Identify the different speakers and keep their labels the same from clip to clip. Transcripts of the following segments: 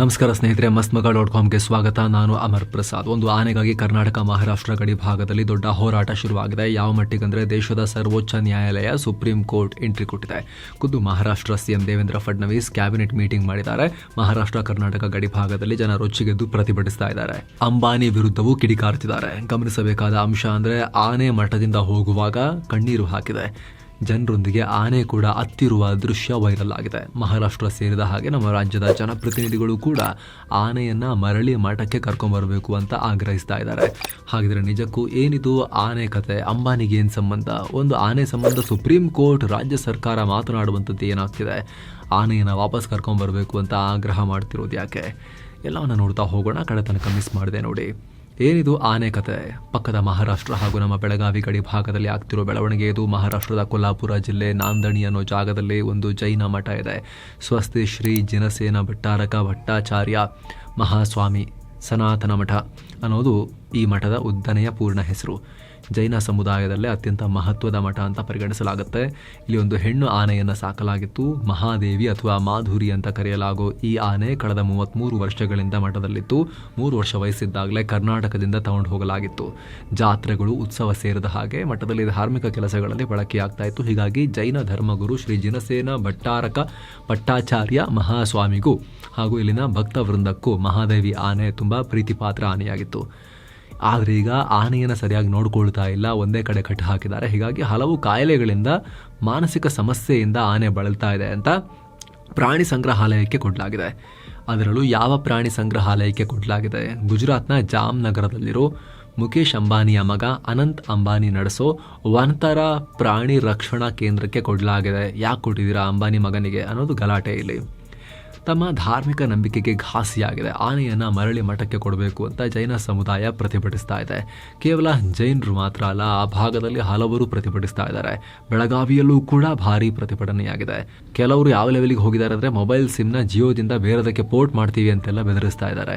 Speaker 1: ನಮಸ್ಕಾರ ಸ್ನೇಹಿತರೆ ಮಸ್ತ್ ಮಗ ಡಾಟ್ ಕಾಮ್ಗೆ ಸ್ವಾಗತ. ನಾನು ಅಮರ್ ಪ್ರಸಾದ್. ಒಂದು ಆನೆಗಾಗಿ ಕರ್ನಾಟಕ ಮಹಾರಾಷ್ಟ್ರ ಗಡಿ ಭಾಗದಲ್ಲಿ ದೊಡ್ಡ ಹೋರಾಟ ಶುರುವಾಗಿದೆ. ಯಾವ ಮಟ್ಟಿಗಂದರೆ ದೇಶದ ಸರ್ವೋಚ್ಚ ನ್ಯಾಯಾಲಯ ಸುಪ್ರೀಂ ಕೋರ್ಟ್ ಎಂಟ್ರಿ ಕೊಟ್ಟಿದೆ. ಖುದ್ದು Maharashtra CM Devendra Fadnavis cabinet meeting ಮಾಡಿದ್ದಾರೆ. ಮಹಾರಾಷ್ಟ್ರ, ಕರ್ನಾಟಕ ಗಡಿ ಭಾಗದಲ್ಲಿ ಜನ ರೊಚ್ಚಿಗೆದ್ದು ಪ್ರತಿಭಟಿಸ್ತಾ ಇದ್ದಾರೆ. ಅಂಬಾನಿ ವಿರುದ್ಧವೂ ಕಿಡಿಕಾರ್ತಿದ್ದಾರೆ ಗಮನಿಸಬೇಕಾದ ಅಂಶ ಅಂದರೆ ಆನೆ ಮಠದಿಂದ ಹೋಗುವಾಗ ಕಣ್ಣೀರು ಹಾಕಿದೆ. ಜನರೊಂದಿಗೆ ಆನೆ ಕೂಡ ಅತ್ತಿರುವ ದೃಶ್ಯ ವೈರಲ್ ಆಗಿದೆ. ಮಹಾರಾಷ್ಟ್ರ ಸೇರಿದ ಹಾಗೆ ನಮ್ಮ ರಾಜ್ಯದ ಜನಪ್ರತಿನಿಧಿಗಳು ಕೂಡ ಆನೆಯನ್ನ ಮರಳಿ ಮಠಕ್ಕೆ ಕರ್ಕೊಂಡ್ಬರ್ಬೇಕು ಅಂತ ಆಗ್ರಹಿಸ್ತಾ ಇದ್ದಾರೆ. ಹಾಗಿದ್ರೆ ನಿಜಕ್ಕೂ ಏನಿದು ಆನೆ ಕತೆ? ಅಂಬಾನಿಗೆ ಏನು ಸಂಬಂಧ? ಒಂದು ಆನೆ ಸಂಬಂಧ ಸುಪ್ರೀಂ ಕೋರ್ಟ್, ರಾಜ್ಯ ಸರ್ಕಾರ ಮಾತನಾಡುವಂಥದ್ದು ಏನಾಗ್ತಿದೆ? ಆನೆಯನ್ನು ವಾಪಸ್ ಕರ್ಕೊಂಡ್ಬರ್ಬೇಕು ಅಂತ ಆಗ್ರಹ ಮಾಡ್ತಿರೋದು ಯಾಕೆ? ಎಲ್ಲವನ್ನ ನೋಡ್ತಾ ಹೋಗೋಣ. ಕಡೆ ತನಕ ಮಿಸ್ ಮಾಡಿದೆ ನೋಡಿ. ಏನಿದು ಆನೆ ಕತೆ ಪಕ್ಕದ ಮಹಾರಾಷ್ಟ್ರ ಹಾಗೂ ನಮ್ಮ ಬೆಳಗಾವಿ ಗಡಿ ಭಾಗದಲ್ಲಿ ಆಗ್ತಿರೋ ಬೆಳವಣಿಗೆ ಇದು ಮಹಾರಾಷ್ಟ್ರದ ಕೊಲ್ಲಾಪುರ ಜಿಲ್ಲೆ ನಾಂದಣಿ ಅನ್ನೋ ಜಾಗದಲ್ಲಿ ಒಂದು ಜೈನ ಮಠ ಇದೆ. ಸ್ವಸ್ತಿ ಶ್ರೀ ಜಿನಸೇನ ಭಟ್ಟಾರಕ ಭಟ್ಟಾಚಾರ್ಯ ಮಹಾಸ್ವಾಮಿ ಸನಾತನ ಮಠ ಅನ್ನೋದು ಈ ಮಠದ ಉದ್ದನೆಯ ಪೂರ್ಣ ಹೆಸರು. ಜೈನ ಸಮುದಾಯದಲ್ಲೇ ಅತ್ಯಂತ ಮಹತ್ವದ ಮಠ ಅಂತ ಪರಿಗಣಿಸಲಾಗುತ್ತೆ. ಇಲ್ಲಿ ಒಂದು ಹೆಣ್ಣು ಆನೆಯನ್ನು ಸಾಕಲಾಗಿತ್ತು. ಮಹಾದೇವಿ ಅಥವಾ ಮಾಧುರಿ ಅಂತ ಕರೆಯಲಾಗೋ ಈ ಆನೆ ಕಳೆದ ಮೂವತ್ತ್ಮೂರು ವರ್ಷಗಳಿಂದ ಮಠದಲ್ಲಿತ್ತು. ಮೂರು ವರ್ಷ ವಯಸ್ಸಿದ್ದಾಗಲೇ ಕರ್ನಾಟಕದಿಂದ ತಗೊಂಡು ಹೋಗಲಾಗಿತ್ತು. ಜಾತ್ರೆಗಳು, ಉತ್ಸವ ಸೇರಿದ ಹಾಗೆ ಮಠದಲ್ಲಿ ಧಾರ್ಮಿಕ ಕೆಲಸಗಳಲ್ಲಿ ಬಳಕೆಯಾಗ್ತಾ ಇತ್ತು. ಹೀಗಾಗಿ ಜೈನ ಧರ್ಮಗುರು ಶ್ರೀ ಜಿನಸೇನ ಭಟ್ಟಾರಕ ಭಟ್ಟಾಚಾರ್ಯ ಮಹಾಸ್ವಾಮಿಗೂ ಹಾಗೂ ಇಲ್ಲಿನ ಭಕ್ತ ವೃಂದಕ್ಕೂ ಮಹಾದೇವಿ ಆನೆ ತುಂಬ ಪ್ರೀತಿಪಾತ್ರ ಆನೆಯಾಗಿತ್ತು. ಆದರೆ ಈಗ ಆನೆಯನ್ನು ಸರಿಯಾಗಿ ನೋಡ್ಕೊಳ್ತಾ ಇಲ್ಲ, ಒಂದೇ ಕಡೆ ಕಟ್ಟು ಹಾಕಿದ್ದಾರೆ. ಹೀಗಾಗಿ ಹಲವು ಕಾಯಿಲೆಗಳಿಂದ ಮಾನಸಿಕ ಸಮಸ್ಯೆಯಿಂದ ಆನೆ ಬಳಲ್ತಾ ಇದೆ ಅಂತ ಪ್ರಾಣಿ ಸಂಗ್ರಹಾಲಯಕ್ಕೆ ಕೊಡಲಾಗಿದೆ. ಅದರಲ್ಲೂ ಯಾವ ಪ್ರಾಣಿ ಸಂಗ್ರಹಾಲಯಕ್ಕೆ ಕೊಡಲಾಗಿದೆ? ಗುಜರಾತ್ನ ಜಾಮ್ನಗರದಲ್ಲಿರೋ ಮುಖೇಶ್ ಅಂಬಾನಿಯ ಮಗ ಅನಂತ್ ಅಂಬಾನಿ ನಡೆಸೋ ವನತರ ಪ್ರಾಣಿ ರಕ್ಷಣಾ ಕೇಂದ್ರಕ್ಕೆ ಕೊಡಲಾಗಿದೆ. ಯಾಕೆ ಕೊಟ್ಟಿದ್ದೀರಾ ಅಂಬಾನಿ ಮಗನಿಗೆ ಅನ್ನೋದು ಗಲಾಟೆ ಇಲ್ಲಿ. ತಮ್ಮ ಧಾರ್ಮಿಕ ನಂಬಿಕೆಗೆ ಘಾಸಿಯಾಗಿದೆ. ಆನೆಯನ್ನು ಮರಳಿ ಮಠಕ್ಕೆ ಕೊಡಬೇಕು ಅಂತ ಜೈನ ಸಮುದಾಯ ಪ್ರತಿಭಟಿಸ್ತಾ ಇದೆ. ಕೇವಲ ಜೈನರು ಮಾತ್ರ ಅಲ್ಲ, ಆ ಭಾಗದಲ್ಲಿ ಹಲವರು ಪ್ರತಿಭಟಿಸ್ತಾ ಇದ್ದಾರೆ. ಬೆಳಗಾವಿಯಲ್ಲೂ ಕೂಡ ಭಾರಿ ಪ್ರತಿಭಟನೆಯಾಗಿದೆ. ಕೆಲವರು ಯಾವ ಲೆವೆಲ್ಗೆ ಹೋಗಿದ್ದಾರೆ ಅಂದರೆ ಮೊಬೈಲ್ ಸಿಮ್ನ ಜಿಯೋದಿಂದ ಬೇರೆದಕ್ಕೆ ಪೋರ್ಟ್ ಮಾಡ್ತೀವಿ ಅಂತೆಲ್ಲ ಬೆದರಿಸ್ತಾ ಇದ್ದಾರೆ.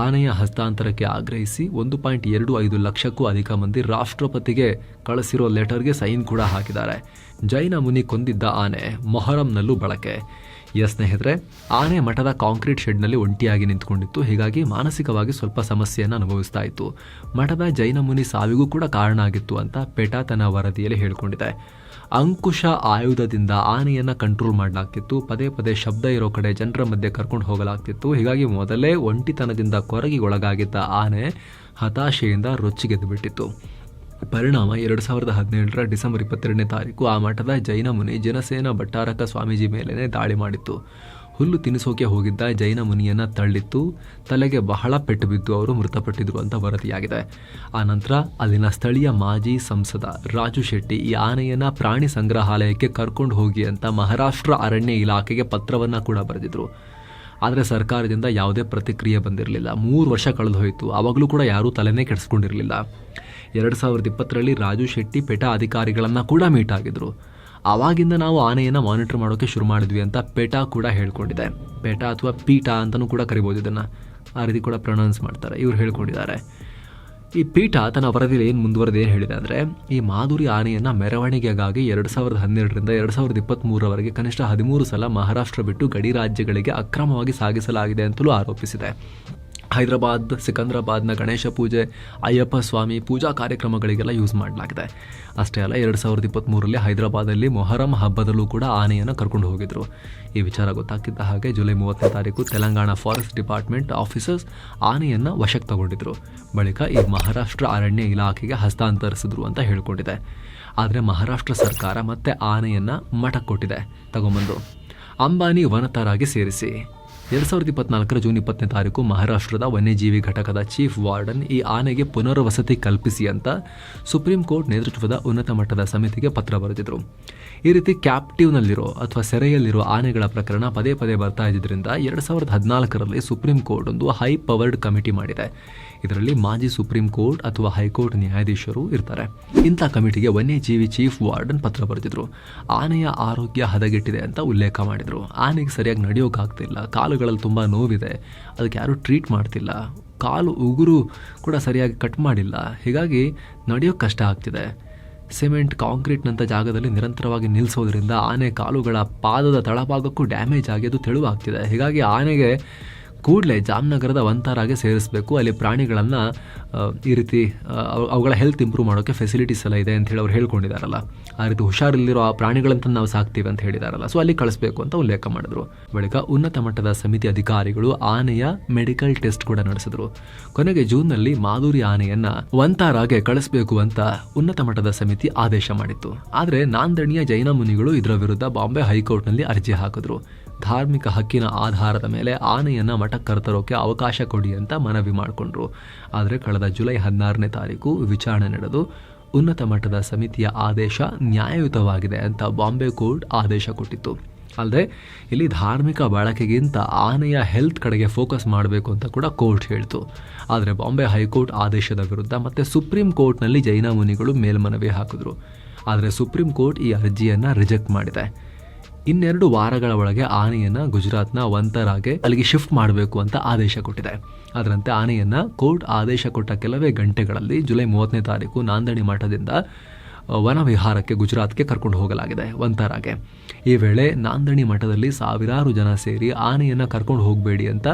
Speaker 1: ಆನೆಯ ಹಸ್ತಾಂತರಕ್ಕೆ ಆಗ್ರಹಿಸಿ ಒಂದು ಪಾಯಿಂಟ್ ಎರಡು ಐದು ಲಕ್ಷಕ್ಕೂ ಅಧಿಕ ಮಂದಿ ರಾಷ್ಟ್ರಪತಿಗೆ ಕಳಿಸಿರೋ ಲೆಟರ್ಗೆ ಸೈನ್ ಕೂಡ ಹಾಕಿದ್ದಾರೆ. ಜೈನ ಮುನಿ ಕೊಂದಿದ್ದ ಆನೆ ಮೊಹರಂನಲ್ಲೂ ಬಳಕೆ. ಎಸ್ ಸ್ನೇಹಿತರೆ, ಆನೆ ಮಠದ ಕಾಂಕ್ರೀಟ್ ಶೆಡ್ನಲ್ಲಿ ಒಂಟಿಯಾಗಿ ನಿಂತ್ಕೊಂಡಿತ್ತು. ಹೀಗಾಗಿ ಮಾನಸಿಕವಾಗಿ ಸ್ವಲ್ಪ ಸಮಸ್ಯೆಯನ್ನು ಅನುಭವಿಸ್ತಾ ಇತ್ತು. ಮಠದ ಜೈನ ಮುನಿ ಸಾವಿಗೂ ಕೂಡ ಕಾರಣ ಆಗಿತ್ತು ಅಂತ ಪೇಟಾ ತನ್ನ ವರದಿಯಲ್ಲಿ ಹೇಳಿಕೊಂಡಿದೆ. ಅಂಕುಶ ಆಯುಧದಿಂದ ಆನೆಯನ್ನು ಕಂಟ್ರೋಲ್ ಮಾಡಲಾಗ್ತಿತ್ತು. ಪದೇ ಪದೇ ಶಬ್ದ ಇರೋ ಕಡೆ ಜನರ ಮಧ್ಯೆ ಕರ್ಕೊಂಡು ಹೋಗಲಾಗ್ತಿತ್ತು. ಹೀಗಾಗಿ ಮೊದಲೇ ಒಂಟಿತನದಿಂದ ಕೊರಗಿಗೊಳಗಾಗಿದ್ದ ಆನೆ ಹತಾಶೆಯಿಂದ ರೊಚ್ಚಿಗೆದ್ದು ಬಿಟ್ಟಿತ್ತು. ಪರಿಣಾಮ ಎರಡು ಸಾವಿರದ ಹದಿನೇಳರ ಡಿಸೆಂಬರ್ ಇಪ್ಪತ್ತೆರಡನೇ ತಾರೀಕು ಆ ಮಠದ ಜೈನ ಮುನಿ ಜನಸೇನ ಭಟ್ಟಾರಕ ಸ್ವಾಮೀಜಿ ಮೇಲೇ ದಾಳಿ ಮಾಡಿತ್ತು. ಹುಲ್ಲು ತಿನ್ನಿಸೋಕೆ ಹೋಗಿದ್ದ ಜೈನ ಮುನಿಯನ್ನು ತಳ್ಳಿತ್ತು. ತಲೆಗೆ ಬಹಳ ಪೆಟ್ಟು ಬಿದ್ದು ಅವರು ಮೃತಪಟ್ಟಿದ್ರು ಅಂತ ವರದಿಯಾಗಿದೆ. ಆ ನಂತರ ಅಲ್ಲಿನ ಸ್ಥಳೀಯ ಮಾಜಿ ಸಂಸದ ರಾಜು ಶೆಟ್ಟಿ ಈ ಆನೆಯನ್ನು ಪ್ರಾಣಿ ಸಂಗ್ರಹಾಲಯಕ್ಕೆ ಕರ್ಕೊಂಡು ಹೋಗಿ ಅಂತ ಮಹಾರಾಷ್ಟ್ರ ಅರಣ್ಯ ಇಲಾಖೆಗೆ ಪತ್ರವನ್ನು ಕೂಡ ಬರೆದಿದ್ರು. ಆದರೆ ಸರ್ಕಾರದಿಂದ ಯಾವುದೇ ಪ್ರತಿಕ್ರಿಯೆ ಬಂದಿರಲಿಲ್ಲ. ಮೂರು ವರ್ಷ ಕಳೆದು ಹೋಯಿತು ಆವಾಗಲೂ ಕೂಡ ಯಾರೂ ತಲೆನೇ ಕೆಡಿಸ್ಕೊಂಡಿರಲಿಲ್ಲ. ಎರಡು ಸಾವಿರದ ಇಪ್ಪತ್ತರಲ್ಲಿ ರಾಜು ಶೆಟ್ಟಿ ಪೆಟಾ ಅಧಿಕಾರಿಗಳನ್ನು ಕೂಡ ಮೀಟ್ ಆಗಿದ್ರು. ಆವಾಗಿಂದ ನಾವು ಆನೆಯನ್ನು ಮಾನಿಟರ್ ಮಾಡೋಕ್ಕೆ ಶುರು ಮಾಡಿದ್ವಿ ಅಂತ ಪೆಟಾ ಕೂಡ ಹೇಳ್ಕೊಂಡಿದೆ. ಪೆಟಾ ಅಥವಾ ಪೀಠ ಅಂತಲೂ ಕೂಡ ಕರಿಬೋದು ಇದನ್ನು. ಆ ರೀತಿ ಕೂಡ ಪ್ರೊನೌನ್ಸ್ ಮಾಡ್ತಾರೆ. ಇವ್ರು ಹೇಳ್ಕೊಂಡಿದ್ದಾರೆ. ಈ ಪೀಠ ತನ್ನ ವರದಿಯಲ್ಲಿ ಏನು ಮುಂದುವರೆದು ಏನು ಹೇಳಿದೆ ಅಂದರೆ, ಈ ಮಾಧುರಿ ಆನೆಯನ್ನು ಮೆರವಣಿಗೆಗಾಗಿ ಎರಡು ಸಾವಿರದ ಹನ್ನೆರಡರಿಂದ ಎರಡು ಸಾವಿರದ ಇಪ್ಪತ್ತ್ಮೂರವರೆಗೆ ಕನಿಷ್ಠ ಹದಿಮೂರು ಸಲ ಮಹಾರಾಷ್ಟ್ರ ಬಿಟ್ಟು ಗಡಿ ರಾಜ್ಯಗಳಿಗೆ ಅಕ್ರಮವಾಗಿ ಸಾಗಿಸಲಾಗಿದೆ ಅಂತಲೂ ಆರೋಪಿಸಿದೆ. ಹೈದರಾಬಾದ್, ಸಿಕಂದ್ರಾಬಾದ್ನ ಗಣೇಶ ಪೂಜೆ, ಅಯ್ಯಪ್ಪ ಸ್ವಾಮಿ ಪೂಜಾ ಕಾರ್ಯಕ್ರಮಗಳಿಗೆಲ್ಲ ಯೂಸ್ ಮಾಡಲಾಗಿದೆ. ಅಷ್ಟೇ ಅಲ್ಲ, ಎರಡು ಸಾವಿರದ ಇಪ್ಪತ್ತ್ಮೂರರಲ್ಲಿ ಹೈದರಾಬಾದಲ್ಲಿ ಮೊಹರಂ ಹಬ್ಬದಲ್ಲೂ ಕೂಡ ಆನೆಯನ್ನು ಕರ್ಕೊಂಡು ಹೋಗಿದ್ರು. ಈ ವಿಚಾರ ಗೊತ್ತಾಗ್ತಿದ್ದ ಹಾಗೆ ಜುಲೈ ಮೂವತ್ತನೇ ತಾರೀಕು ತೆಲಂಗಾಣ ಫಾರೆಸ್ಟ್ ಡಿಪಾರ್ಟ್ಮೆಂಟ್ ಆಫೀಸರ್ಸ್ ಆನೆಯನ್ನು ವಶಕ್ಕೆ ತಗೊಂಡಿದ್ರು. ಬಳಿಕ ಈ ಮಹಾರಾಷ್ಟ್ರ ಅರಣ್ಯ ಇಲಾಖೆಗೆ ಹಸ್ತಾಂತರಿಸಿದ್ರು ಅಂತ ಹೇಳಿಕೊಂಡಿದೆ. ಆದರೆ ಮಹಾರಾಷ್ಟ್ರ ಸರ್ಕಾರ ಮತ್ತೆ ಆನೆಯನ್ನು ಮಠಕ್ಕೆ ಕೊಟ್ಟಿದೆ ತಗೊಂಬಂದು ಅಂಬಾನಿ ವನತರಾಗಿ ಸೇರಿಸಿ. ಎರಡು ಸಾವಿರದ ಇಪ್ಪತ್ನಾಲ್ಕರ ಜೂನ್ ಇಪ್ಪತ್ತನೇ ತಾರೀಕು ಮಹಾರಾಷ್ಟ್ರದ ವನ್ಯಜೀವಿ ಘಟಕದ ಚೀಫ್ ವಾರ್ಡನ್ ಈ ಆನೆಗೆ ಪುನರ್ವಸತಿ ಕಲ್ಪಿಸಿ ಅಂತ ಸುಪ್ರೀಂ ಕೋರ್ಟ್ ನೇತೃತ್ವದ ಉನ್ನತ ಮಟ್ಟದ ಸಮಿತಿಗೆ ಪತ್ರ ಬರೆದಿದ್ರು. ಈ ರೀತಿ ಕ್ಯಾಪ್ಟಿವ್ನಲ್ಲಿರೋ ಅಥವಾ ಸೆರೆಯಲ್ಲಿರೋ ಆನೆಗಳ ಪ್ರಕರಣ ಪದೇ ಪದೇ ಬರ್ತಾ ಇದ್ದಿದ್ದರಿಂದ ಎರಡು ಸಾವಿರದ ಹದಿನಾಲ್ಕರಲ್ಲಿ ಸುಪ್ರೀಂ ಕೋರ್ಟ್ ಒಂದು ಹೈ ಪವರ್ಡ್ ಕಮಿಟಿ ಮಾಡಿದೆ. ಇದರಲ್ಲಿ ಮಾಜಿ ಸುಪ್ರೀಂ ಕೋರ್ಟ್ ಅಥವಾ ಹೈಕೋರ್ಟ್ ನ್ಯಾಯಾಧೀಶರು ಇರ್ತಾರೆ. ಇಂಥ ಕಮಿಟಿಗೆ ವನ್ಯಜೀವಿ ಚೀಫ್ ವಾರ್ಡನ್ ಪತ್ರ ಬರೆದಿದ್ರು. ಆನೆಯ ಆರೋಗ್ಯ ಹದಗೆಟ್ಟಿದೆ ಅಂತ ಉಲ್ಲೇಖ ಮಾಡಿದರು. ಆನೆಗೆ ಸರಿಯಾಗಿ ನಡೆಯೋಕ್ಕಾಗ್ತಿಲ್ಲ ಕಾಲುಗಳಲ್ಲಿ ತುಂಬ ನೋವಿದೆ. ಅದಕ್ಕೆ ಯಾರೂ ಟ್ರೀಟ್ ಮಾಡ್ತಿಲ್ಲ. ಕಾಲು ಉಗುರು ಕೂಡ ಸರಿಯಾಗಿ ಕಟ್ ಮಾಡಿಲ್ಲ. ಹೀಗಾಗಿ ನಡೆಯೋಕ್ಕೆ ಕಷ್ಟ ಆಗ್ತಿದೆ. ಸಿಮೆಂಟ್ ಕಾಂಕ್ರೀಟ್ನಂಥ ಜಾಗದಲ್ಲಿ ನಿರಂತರವಾಗಿ ನಿಲ್ಲಿಸೋದ್ರಿಂದ ಆನೆ ಕಾಲುಗಳ ಪಾದದ ತಳಭಾಗಕ್ಕೂ ಡ್ಯಾಮೇಜ್ ಆಗಿ ಅದು ತೆಳುವಾಗ್ತಿದೆ. ಹೀಗಾಗಿ ಆನೆಗೆ ಕೂಡಲೇ ಜಾಮ್ನಗರದ ವಂತಾರಾಗೆ ಸೇರಿಸಬೇಕು. ಅಲ್ಲಿ ಪ್ರಾಣಿಗಳನ್ನು ಈ ರೀತಿ ಅವುಗಳ ಹೆಲ್ತ್ ಇಂಪ್ರೂವ್ ಮಾಡೋಕ್ಕೆ ಫೆಸಿಲಿಟೀಸ್ ಎಲ್ಲ ಇದೆ ಅಂತ ಹೇಳಿ ಅವ್ರು ಹೇಳ್ಕೊಂಡಿದ್ದಾರಲ್ಲ ಆ ರೀತಿ ಹುಷಾರಿಲ್ಲಿರೋ ಆ ಪ್ರಾಣಿಗಳಂತ ನಾವು ಸಾಕ್ತೀವಿ ಅಂತ ಹೇಳಿದಾರಲ್ಲ. ಸೊ ಅಲ್ಲಿ ಕಳಿಸ್ಬೇಕು ಅಂತ ಉಲ್ಲೇಖ ಮಾಡಿದ್ರು. ಬಳಿಕ ಉನ್ನತ ಮಟ್ಟದ ಸಮಿತಿ ಅಧಿಕಾರಿಗಳು ಆನೆಯ ಮೆಡಿಕಲ್ ಟೆಸ್ಟ್ ಕೂಡ ನಡೆಸಿದ್ರು. ಕೊನೆಗೆ ಜೂನ್ನಲ್ಲಿ ಮಾಧುರಿ ಆನೆಯನ್ನ ವಂತಾರಾಗೆ ಕಳಿಸ್ಬೇಕು ಅಂತ ಉನ್ನತ ಮಟ್ಟದ ಸಮಿತಿ ಆದೇಶ ಮಾಡಿತ್ತು. ಆದರೆ ನಾಂದಣಿಯ ಜೈನ ಮುನಿಗಳು ಇದರ ವಿರುದ್ಧ ಬಾಂಬೆ ಹೈಕೋರ್ಟ್ನಲ್ಲಿ ಅರ್ಜಿ ಹಾಕಿದ್ರು. ಧಾರ್ಮಿಕ ಹಕ್ಕಿನ ಆಧಾರದ ಮೇಲೆ ಆನೆಯನ್ನು ಮಠಕ್ಕೆ ಕರ್ತರೋಕೆ ಅವಕಾಶ ಕೊಡಿ ಅಂತ ಮನವಿ ಮಾಡಿಕೊಂಡ್ರು. ಆದರೆ ಕಳೆದ ಜುಲೈ ಹದಿನಾರನೇ ತಾರೀಕು ವಿಚಾರಣೆ ನಡೆದು ಉನ್ನತ ಮಟ್ಟದ ಸಮಿತಿಯ ಆದೇಶ ನ್ಯಾಯಯುತವಾಗಿದೆ ಅಂತ ಬಾಂಬೆ ಕೋರ್ಟ್ ಆದೇಶ ಕೊಟ್ಟಿತ್ತು. ಅಲ್ಲದೆ ಇಲ್ಲಿ ಧಾರ್ಮಿಕ ಬಳಕೆಗಿಂತ ಆನೆಯ ಹೆಲ್ತ್ ಕಡೆಗೆ ಫೋಕಸ್ ಮಾಡಬೇಕು ಅಂತ ಕೂಡ ಕೋರ್ಟ್ ಹೇಳಿತು. ಆದರೆ ಬಾಂಬೆ ಹೈಕೋರ್ಟ್ ಆದೇಶದ ವಿರುದ್ಧ ಮತ್ತು ಸುಪ್ರೀಂ ಕೋರ್ಟ್ನಲ್ಲಿ ಜೈನ ಮುನಿಗಳು ಮೇಲ್ಮನವಿ ಹಾಕಿದ್ರು. ಆದರೆ ಸುಪ್ರೀಂ ಕೋರ್ಟ್ ಈ ಅರ್ಜಿಯನ್ನು ರಿಜೆಕ್ಟ್ ಮಾಡಿದೆ. ಇನ್ನೆರಡು ವಾರಗಳ ಒಳಗೆ ಆನೆಯನ್ನು ಗುಜರಾತ್ನ ವಂತರಾಗೆ ಅಲ್ಲಿಗೆ ಶಿಫ್ಟ್ ಮಾಡಬೇಕು ಅಂತ ಆದೇಶ ಕೊಟ್ಟಿದೆ. ಅದರಂತೆ ಆನೆಯನ್ನು ಕೋರ್ಟ್ ಆದೇಶ ಕೊಟ್ಟ ಕೆಲವೇ ಗಂಟೆಗಳಲ್ಲಿ ಜುಲೈ ಮೂವತ್ತನೇ ತಾರೀಕು ನಾಂದಣಿ ಮಠದಿಂದ ವನವಿಹಾರಕ್ಕೆ ವನ ವಿಹಾರಕ್ಕೆ ಗುಜರಾತ್ಗೆ ಕರ್ಕೊಂಡು ಹೋಗಲಾಗಿದೆ ವಂತರಾಗೆ ಈ ವೇಳೆ ನಾಂದಣಿ ಮಠದಲ್ಲಿ ಸಾವಿರಾರು ಜನ ಸೇರಿ ಆನೆಯನ್ನು ಕರ್ಕೊಂಡು ಹೋಗಬೇಡಿ ಅಂತ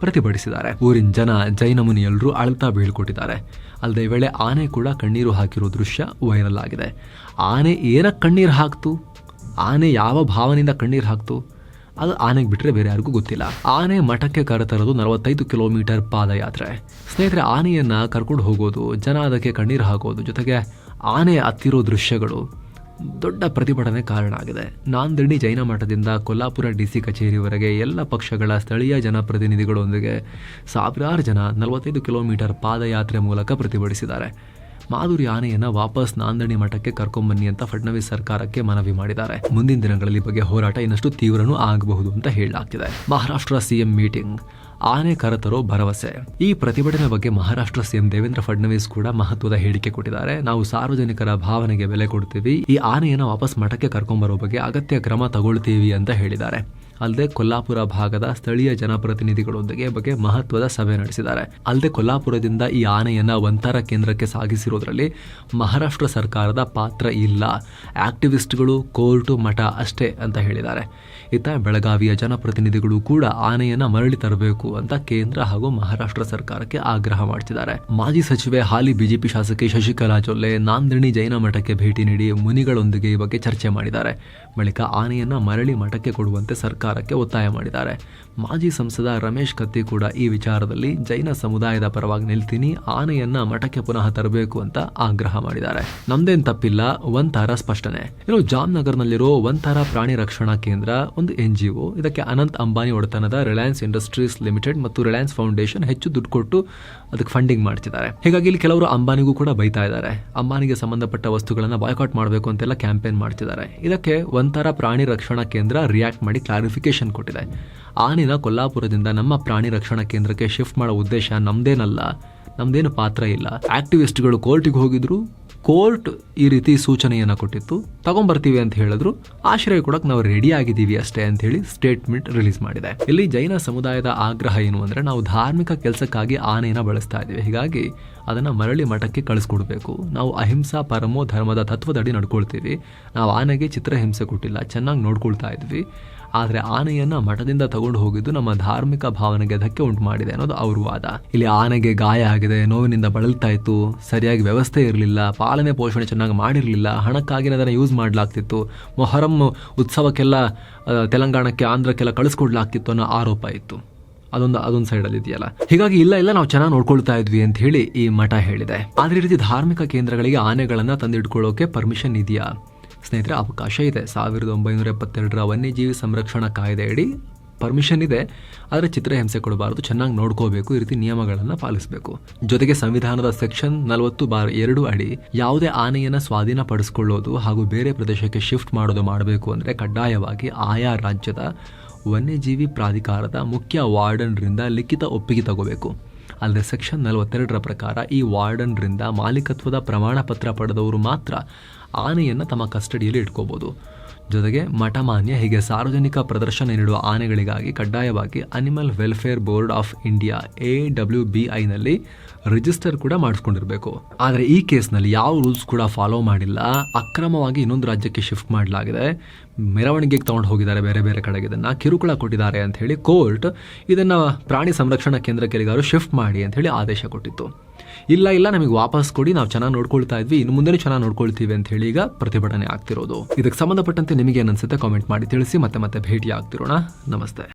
Speaker 1: ಪ್ರತಿಭಟಿಸಿದ್ದಾರೆ. ಊರಿನ ಜನ ಜೈನ ಮುನಿಯಲ್ಲರೂ ಅಳ್ತಾ ಬೀಳ್ಕೊಟ್ಟಿದ್ದಾರೆ. ಅಲ್ಲದೆ ಈ ವೇಳೆ ಆನೆ ಕೂಡ ಕಣ್ಣೀರು ಹಾಕಿರೋ ದೃಶ್ಯ ವೈರಲ್ ಆಗಿದೆ. ಆನೆ ಏನಕ್ಕೆ ಕಣ್ಣೀರು ಹಾಕ್ತು? ಆನೆ ಯಾವ ಭಾವನೆಯಿಂದ ಕಣ್ಣೀರು ಹಾಕ್ತು? ಅದು ಆನೆಗೆ ಬಿಟ್ಟರೆ ಬೇರೆ ಯಾರಿಗೂ ಗೊತ್ತಿಲ್ಲ. ಆನೆ ಮಠಕ್ಕೆ ಕರೆತರೋದು ನಲವತ್ತೈದು ಕಿಲೋಮೀಟರ್ ಪಾದಯಾತ್ರೆ. ಸ್ನೇಹಿತರೆ, ಆನೆಯನ್ನು ಕರ್ಕೊಂಡು ಹೋಗೋದು, ಜನ ಅದಕ್ಕೆ ಕಣ್ಣೀರು ಹಾಕೋದು ಜೊತೆಗೆ ಆನೆ ಹತ್ತಿರೋ ದೃಶ್ಯಗಳು ದೊಡ್ಡ ಪ್ರತಿಭಟನೆ ಕಾರಣ ಆಗಿದೆ. ನಾಂದಿಣಿ ಜೈನ ಮಠದಿಂದ ಕೊಲ್ಲಾಪುರ ಡಿ ಸಿ ಕಚೇರಿವರೆಗೆ ಎಲ್ಲ ಪಕ್ಷಗಳ ಸ್ಥಳೀಯ ಜನಪ್ರತಿನಿಧಿಗಳೊಂದಿಗೆ ಸಾವಿರಾರು ಜನ ನಲವತ್ತೈದು ಕಿಲೋಮೀಟರ್ ಪಾದಯಾತ್ರೆ ಮೂಲಕ ಪ್ರತಿಭಟಿಸಿದ್ದಾರೆ. ಮಾಧುರಿ ಆನೆಯನ್ನ ವಾಪಸ್ ನಾಂದಣಿ ಮಠಕ್ಕೆ ಕರ್ಕೊಂಬನ್ನಿ ಅಂತ ಫಡ್ನವೀಸ್ ಸರ್ಕಾರಕ್ಕೆ ಮನವಿ ಮಾಡಿದ್ದಾರೆ. ಮುಂದಿನ ದಿನಗಳಲ್ಲಿ ಬಗ್ಗೆ ಹೋರಾಟ ಇನ್ನಷ್ಟು ತೀವ್ರನೂ ಆಗಬಹುದು ಅಂತ ಹೇಳಲಾಗ್ತಿದೆ. Maharashtra CM meeting. ಆನೆ ಕರತರೋ ಭರವಸೆ. ಈ ಪ್ರತಿಭಟನೆ ಬಗ್ಗೆ ಮಹಾರಾಷ್ಟ್ರ ಸಿಎಂ ದೇವೇಂದ್ರ ಫಡ್ನವೀಸ್ ಕೂಡ ಮಹತ್ವದ ಹೇಳಿಕೆ ಕೊಟ್ಟಿದ್ದಾರೆ. ನಾವು ಸಾರ್ವಜನಿಕರ ಭಾವನೆಗೆ ಬೆಲೆ ಕೊಡ್ತೀವಿ. ಈ ಆನೆಯನ್ನು ವಾಪಸ್ ಮಠಕ್ಕೆ ಕರ್ಕೊಂಡ್ ಬರೋ ಬಗ್ಗೆ ಅಗತ್ಯ ಕ್ರಮ ತಗೊಳ್ತೀವಿ ಅಂತ ಹೇಳಿದ್ದಾರೆ. ಅಲ್ಲದೆ ಕೊಲ್ಲಾಪುರ ಭಾಗದ ಸ್ಥಳೀಯ ಜನಪ್ರತಿನಿಧಿಗಳೊಂದಿಗೆ ಬಗ್ಗೆ ಮಹತ್ವದ ಸಭೆ ನಡೆಸಿದ್ದಾರೆ. ಅಲ್ಲದೆ ಕೊಲ್ಲಾಪುರದಿಂದ ಈ ಆನೆಯನ್ನ ಒಂಥರ ಕೇಂದ್ರಕ್ಕೆ ಸಾಗಿಸಿರೋದ್ರಲ್ಲಿ ಮಹಾರಾಷ್ಟ್ರ ಸರ್ಕಾರದ ಪಾತ್ರ ಇಲ್ಲ. ಆಕ್ಟಿವಿಸ್ಟ್ಗಳು ಕೋರ್ಟು ಮಠ ಅಷ್ಟೇ ಅಂತ ಹೇಳಿದ್ದಾರೆ. ಇತ್ತ ಬೆಳಗಾವಿಯ ಜನಪ್ರತಿನಿಧಿಗಳು ಕೂಡ ಆನೆಯನ್ನ ಮರಳಿ ತರಬೇಕು ಅಂತ ಕೇಂದ್ರ ಹಾಗೂ ಮಹಾರಾಷ್ಟ್ರ ಸರ್ಕಾರಕ್ಕೆ ಆಗ್ರಹ ಮಾಡ್ತಿದ್ದಾರೆ. ಮಾಜಿ ಸಚಿವೆ ಹಾಲಿ ಬಿಜೆಪಿ ಶಾಸಕಿ ಶಶಿಕಲಾ ಜೊಲ್ಲೆ, ನಾಂದಿಣಿ ಜೈನ ಮಠಕ್ಕೆ ಭೇಟಿ ನೀಡಿ ಮುನಿಗಳೊಂದಿಗೆ ಈ ಬಗ್ಗೆ ಚರ್ಚೆ ಮಾಡಿದ್ದಾರೆ. ಬಳಿಕ ಆನೆಯನ್ನು ಮರಳಿ ಮಠಕ್ಕೆ ಕೊಡುವಂತೆ ಸರ್ಕಾರಕ್ಕೆ ಒತ್ತಾಯ ಮಾಡಿದ್ದಾರೆ. ಮಾಜಿ ಸಂಸದ ರಮೇಶ್ ಕತ್ತಿ ಕೂಡ ಈ ವಿಚಾರದಲ್ಲಿ ಜೈನ ಸಮುದಾಯದ ಪರವಾಗಿ ನಿಲ್ತೀನಿ, ಆನೆಯನ್ನ ಮಠಕ್ಕೆ ಪುನಃ ತರಬೇಕು ಅಂತ ಆಗ್ರಹ ಮಾಡಿದ್ದಾರೆ. ನಮ್ದೇನ್ ತಪ್ಪಿಲ್ಲ, ಒಂಥರ ಸ್ಪಷ್ಟನೆ. ಇನ್ನು ಜಾಮ್ನಗರ್ನಲ್ಲಿರೋ ಒಂಥರ ಪ್ರಾಣಿ ರಕ್ಷಣಾ ಕೇಂದ್ರ, ಒಂದು ಎನ್ ಜಿ ಇದಕ್ಕೆ ಅನಂತ್ ಅಂಬಾನಿ ಒಡೆತನದ ರಿಲಯನ್ಸ್ ಇಂಡಸ್ಟ್ರೀಸ್ ಲಿಮಿಟೆಡ್ ಮತ್ತು ರಿಲಯನ್ಸ್ ಫೌಂಡೇಶನ್ ಹೆಚ್ಚು ದುಡ್ಡು ಕೊಟ್ಟು ಅದಕ್ಕೆ ಫಂಡಿಂಗ್ ಮಾಡ್ತಿದ್ದಾರೆ. ಹೀಗಾಗಿ ಇಲ್ಲಿ ಕೆಲವರು ಅಂಬಾನಿಗೂ ಕೂಡ ಬೈತಾ ಇದ್ದಾರೆ. ಅಂಬಾನಿಗೆ ಸಂಬಂಧಪಟ್ಟ ವಸ್ತುಗಳನ್ನು ಬಾಯ್ಕಾಟ್ ಮಾಡಬೇಕು ಅಂತೆಲ್ಲ ಕ್ಯಾಂಪೇನ್ ಮಾಡ್ತಿದ್ದಾರೆ. ಇದಕ್ಕೆ ಒಂಥರ ಪ್ರಾಣಿ ರಕ್ಷಣಾ ಕೇಂದ್ರ ರಿಯಾಕ್ಟ್ ಮಾಡಿ ಕ್ಲಾರಿಫಿಕೇಶನ್ ಕೊಟ್ಟಿದೆ. ಆನೆನ ಕೊಲ್ಲಾಪುರದಿಂದ ನಮ್ಮ ಪ್ರಾಣಿ ರಕ್ಷಣಾ ಕೇಂದ್ರಕ್ಕೆ ಶಿಫ್ಟ್ ಮಾಡೋ ಉದ್ದೇಶ ನಮ್ದೇನಲ್ಲ, ನಮ್ದೇನು ಪಾತ್ರ ಇಲ್ಲ. ಆಕ್ಟಿವಿಸ್ಟ್ಗಳು ಕೋರ್ಟಿಗೆ ಹೋಗಿದ್ರು ಕೋರ್ಟ್ ಈ ರೀತಿ ಸೂಚನೆಯನ್ನು ಕೊಟ್ಟಿತ್ತು. ತಗೊಂಬರ್ತೀವಿ ಅಂತ ಹೇಳಿದ್ರು. ಆಶ್ರಯ ಕೊಡಕ್ಕೆ ನಾವು ರೆಡಿ ಆಗಿದ್ದೀವಿ ಅಷ್ಟೇ ಅಂತ ಹೇಳಿ ಸ್ಟೇಟ್ಮೆಂಟ್ ರಿಲೀಸ್ ಮಾಡಿದೆ. ಇಲ್ಲಿ ಜೈನ ಸಮುದಾಯದ ಆಗ್ರಹ ಏನು ಅಂದರೆ ನಾವು ಧಾರ್ಮಿಕ ಕೆಲಸಕ್ಕಾಗಿ ಆನೆಯನ್ನು ಬಳಸ್ತಾ ಇದ್ದೀವಿ. ಹೀಗಾಗಿ ಅದನ್ನ ಮರಳಿ ಮಠಕ್ಕೆ ಕಳಿಸ್ಕೊಡ್ಬೇಕು. ನಾವು ಅಹಿಂಸಾ ಪರಮೋ ಧರ್ಮದ ತತ್ವದಡಿ ನಡ್ಕೊಳ್ತೀವಿ. ನಾವು ಆನೆಗೆ ಚಿತ್ರಹಿಂಸೆ ಕೊಟ್ಟಿಲ್ಲ. ಚೆನ್ನಾಗಿ ನೋಡ್ಕೊಳ್ತಾ ಇದ್ವಿ. ಆದರೆ ಆನೆಯನ್ನು ಮಠದಿಂದ ತಗೊಂಡು ಹೋಗಿದ್ದು ನಮ್ಮ ಧಾರ್ಮಿಕ ಭಾವನೆಗೆ ಧಕ್ಕೆ ಉಂಟು ಮಾಡಿದೆ ಅನ್ನೋದು ಅವ್ರ ವಾದ. ಇಲ್ಲಿ ಆನೆಗೆ ಗಾಯ ಆಗಿದೆ, ನೋವಿನಿಂದ ಬಳಲ್ತಾ ಇತ್ತು, ಸರಿಯಾಗಿ ವ್ಯವಸ್ಥೆ ಇರಲಿಲ್ಲ, ಪಾಲನೆ ಪೋಷಣೆ ಚೆನ್ನಾಗಿ ಮಾಡಿರಲಿಲ್ಲ, ಹಣಕ್ಕಾಗಿ ಅದನ್ನು ಯೂಸ್ ಮಾಡಲಾಗ್ತಿತ್ತು, ಮೊಹರಂ ಉತ್ಸವಕ್ಕೆಲ್ಲ ತೆಲಂಗಾಣಕ್ಕೆ, ಆಂಧ್ರಕ್ಕೆಲ್ಲ ಕಳಿಸ್ಕೊಡ್ಲಾಗ್ತಿತ್ತು ಅನ್ನೋ ಆರೋಪ ಇತ್ತು. ಅದೊಂದು ಅದೊಂದು ಸೈಡಲ್ಲಿ ಇದೆಯಲ್ಲ. ಹೀಗಾಗಿ ಇಲ್ಲ ಇಲ್ಲ, ನಾವು ಚೆನ್ನಾಗಿ ನೋಡ್ಕೊಳ್ತಾ ಇದ್ವಿ ಅಂತ ಹೇಳಿ ಈ ಮಠ ಹೇಳಿದೆ. ಆದ್ರೆ ಈ ರೀತಿ ಧಾರ್ಮಿಕ ಕೇಂದ್ರಗಳಿಗೆ ಆನೆಗಳನ್ನು ತಂದಿಟ್ಕೊಳ್ಳೋಕೆ ಪರ್ಮಿಷನ್ ಇದೆಯಾ? ಸ್ನೇಹಿತರೆ, ಅವಕಾಶ ಇದೆ. ಸಾವಿರದ ಒಂಬೈನೂರ ಎಪ್ಪತ್ತೆರಡರ ವನ್ಯಜೀವಿ ಸಂರಕ್ಷಣಾ ಕಾಯ್ದೆಯಡಿ ಪರ್ಮಿಷನ್ ಇದೆ. ಆದರೆ ಚಿತ್ರಹಿಂಸೆ ಕೊಡಬಾರದು. ಚೆನ್ನಾಗಿ ನೋಡ್ಕೋಬೇಕು. ಈ ರೀತಿ ನಿಯಮಗಳನ್ನು ಪಾಲಿಸಬೇಕು. ಜೊತೆಗೆ ಸಂವಿಧಾನದ ಸೆಕ್ಷನ್ ನಲವತ್ತು ಬಾರ್ ಎರಡು ಅಡಿ ಯಾವುದೇ ಆನೆಯನ್ನು ಸ್ವಾಧೀನಪಡಿಸಿಕೊಳ್ಳೋದು ಹಾಗೂ ಬೇರೆ ಪ್ರದೇಶಕ್ಕೆ ಶಿಫ್ಟ್ ಮಾಡೋದು ಮಾಡಬೇಕು ಅಂದರೆ ಕಡ್ಡಾಯವಾಗಿ ಆಯಾ ರಾಜ್ಯದ ವನ್ಯಜೀವಿ ಪ್ರಾಧಿಕಾರದ ಮುಖ್ಯ ವಾರ್ಡನ್ರಿಂದ ಲಿಖಿತ ಒಪ್ಪಿಗೆ ತಗೋಬೇಕು. ಅಲ್ಲದೆ ಸೆಕ್ಷನ್ ನಲವತ್ತೆರಡರ ಪ್ರಕಾರ ಈ ವಾರ್ಡನ್ರಿಂದ ಮಾಲೀಕತ್ವದ ಪ್ರಮಾಣ ಪತ್ರ ಪಡೆದವರು ಮಾತ್ರ ಆನೆಯನ್ನು ತಮ್ಮ ಕಸ್ಟಡಿಯಲ್ಲಿ ಇಟ್ಕೋಬೋದು. ಜೊತೆಗೆ ಮಠಮಾನ್ಯ ಹೀಗೆ ಸಾರ್ವಜನಿಕ ಪ್ರದರ್ಶನ ನೀಡುವ ಆನೆಗಳಿಗಾಗಿ ಕಡ್ಡಾಯವಾಗಿ animal welfare board of India A W B ಐನಲ್ಲಿ register ಕೂಡ ಮಾಡಿಸ್ಕೊಂಡಿರಬೇಕು. ಆದರೆ ಈ ಕೇಸ್ನಲ್ಲಿ ಯಾವ ರೂಲ್ಸ್ ಕೂಡ ಫಾಲೋ ಮಾಡಿಲ್ಲ. ಅಕ್ರಮವಾಗಿ ಇನ್ನೊಂದು ರಾಜ್ಯಕ್ಕೆ ಶಿಫ್ಟ್ ಮಾಡಲಾಗಿದೆ. ಮೆರವಣಿಗೆಗೆ ತಗೊಂಡು ಹೋಗಿದ್ದಾರೆ ಬೇರೆ ಬೇರೆ ಕಡೆಗೆ. ಇದನ್ನು ಕಿರುಕುಳ ಕೊಟ್ಟಿದ್ದಾರೆ ಅಂತ ಹೇಳಿ ಕೋರ್ಟ್ ಇದನ್ನು ಪ್ರಾಣಿ ಸಂರಕ್ಷಣಾ ಕೇಂದ್ರಕ್ಕೆ ಶಿಫ್ಟ್ ಮಾಡಿ ಅಂತ ಹೇಳಿ ಆದೇಶ ಕೊಟ್ಟಿತ್ತು. ಇಲ್ಲ ಇಲ್ಲ, ನಮಗೆ ವಾಪಸ್ ಕೊಡಿ, ನಾವು ಚೆನ್ನಾಗಿ ನೋಡ್ಕೊಳ್ತಾ ಇದ್ವಿ, ಇನ್ನು ಮುಂದೆ ಚೆನ್ನಾಗಿ ನೋಡ್ಕೊಳ್ತೀವಿ ಅಂತ ಹೇಳಿ ಈಗ ಪ್ರತಿಭಟನೆ ಆಗ್ತಿರೋದು. ಇದಕ್ಕೆ ಸಂಬಂಧಪಟ್ಟಂತೆ ನಿಮಗೆ ಏನನ್ಸುತ್ತೆ ಅನ್ಸುತ್ತೆ ಕಾಮೆಂಟ್ ಮಾಡಿ ತಿಳಿಸಿ, ಮತ್ತೆ ಮತ್ತೆ ಭೇಟಿ ಆಗ್ತಿರೋಣ ನಮಸ್ತೆ.